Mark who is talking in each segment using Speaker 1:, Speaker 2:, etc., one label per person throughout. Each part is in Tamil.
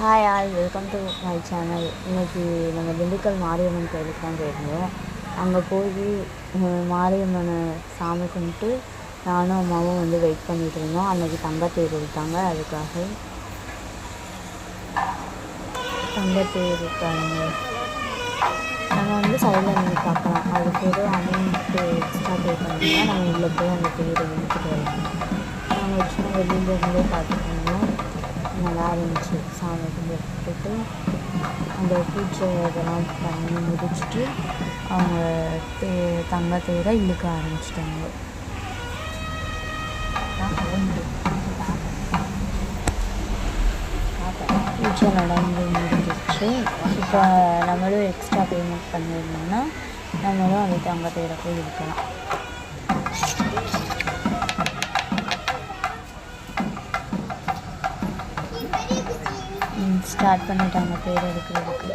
Speaker 1: Hi all welcome to my channel இன்றைக்கி நம்ம திண்டுக்கல் மாரியம்மன் கோயிலுக்கு தான் போயிருந்தோம். அங்கே போய் மாரியம்மனை சாமி கும்பிட்டு நானும் அம்மாவும் வந்து வெயிட் பண்ணிகிட்டு இருந்தோம். அன்னைக்கு தங்கத்தேர் விட்டாங்க அதுக்காக தங்கத்தேர் இருக்காங்க நம்ம வந்து சைடில் நின்று பார்க்கலாம். அதுக்கு ஒரு அமௌண்ட்டு எக்ஸ்ட்ரா பே பண்ணிங்கன்னா நம்ம உள்ளே போய் அந்த தேரை இழுத்துட்டு வரலாம். நாங்கள் சும்மா வெளியிலேருந்தே நல்லா இருந்துச்சு சாமி கும்பிட்டுட்டு அந்த பூஜை இதெல்லாம் பண்ணி முடிச்சுட்டு அவங்க தே தங்க தேரை இழுக்க ஆரம்பிச்சிட்டாங்க. பூஜை நடந்து முடிஞ்சிருச்சு. இப்போ நம்மளும் எக்ஸ்ட்ரா பேமெண்ட் பண்ணியிருந்தோம்னா நம்மளும் அந்த தங்க தேரை போய் இழுக்கலாம். ஸ்டார்ட் பண்ணிட்டாங்க பேர் எடுக்கிறதுக்கு.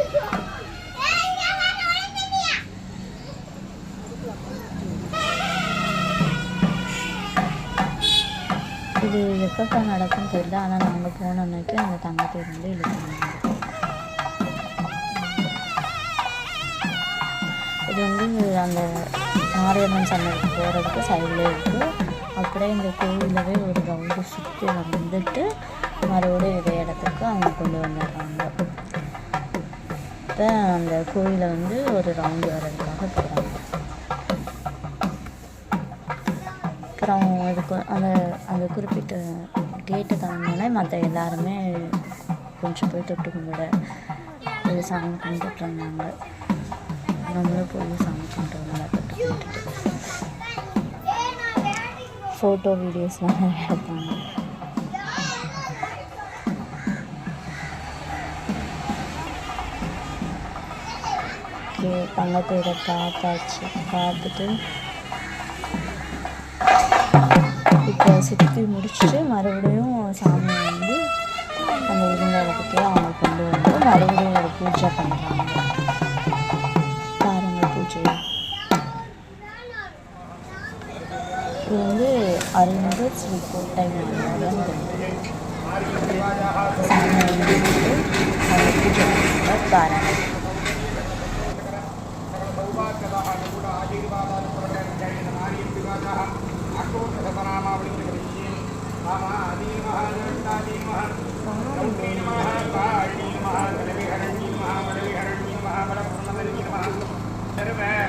Speaker 1: இது எப்பப்போ நடக்கும்னு தெரியல ஆனால் நாங்கள் போன அந்த தங்கத்தை வந்து இழுக்கணும் இது வந்து அந்த மாரியம்மன் சன்னதிக்கு போகிறதுக்கு சைடில் இருக்குது அப்படியே இந்த கோவிலவே ஒரு ரவுண்டு சுற்றி வந்துட்டு மறுபடியும் இதே இடத்துக்கு அவங்க கொண்டு வந்துடுறாங்க இப்போ அந்த கோயிலை வந்து ஒரு ரவுண்டு வர்றதுக்காக போகிறாங்க அப்புறம் அதுக்கு அந்த அந்த குறிப்பிட்ட கேட்டு தாண்டினோடனே மற்ற எல்லாருமே கொஞ்சம் போய் தொட்டு கும்பிட போய் சாமி கும்பிட்டுட்டு இருந்தாங்க நம்மளும் போய் சாமி கும்பிட்டு வந்தாங்க தொட்டு கும்பிட்டுட்டு. ஃபோட்டோ வீடியோஸ்லாம் எடுத்தாங்க. ஓகே தங்கத்தேரை பார்த்தாச்சு பார்த்துட்டு இப்போ சுற்றி முடிச்சுட்டு மறுபடியும் சாமியை வந்து அந்த இருந்த இடத்துக்கு அவங்க கொண்டு வந்து மறுபடியும் ஒரு பூஜை பண்ணுறாங்க பாருங்கள் பூஜை. இது வந்து அருள்மிகு ஸ்ரீ கோட்டை சாமி வந்து அவங்க பூஜை பண்ணுறாங்க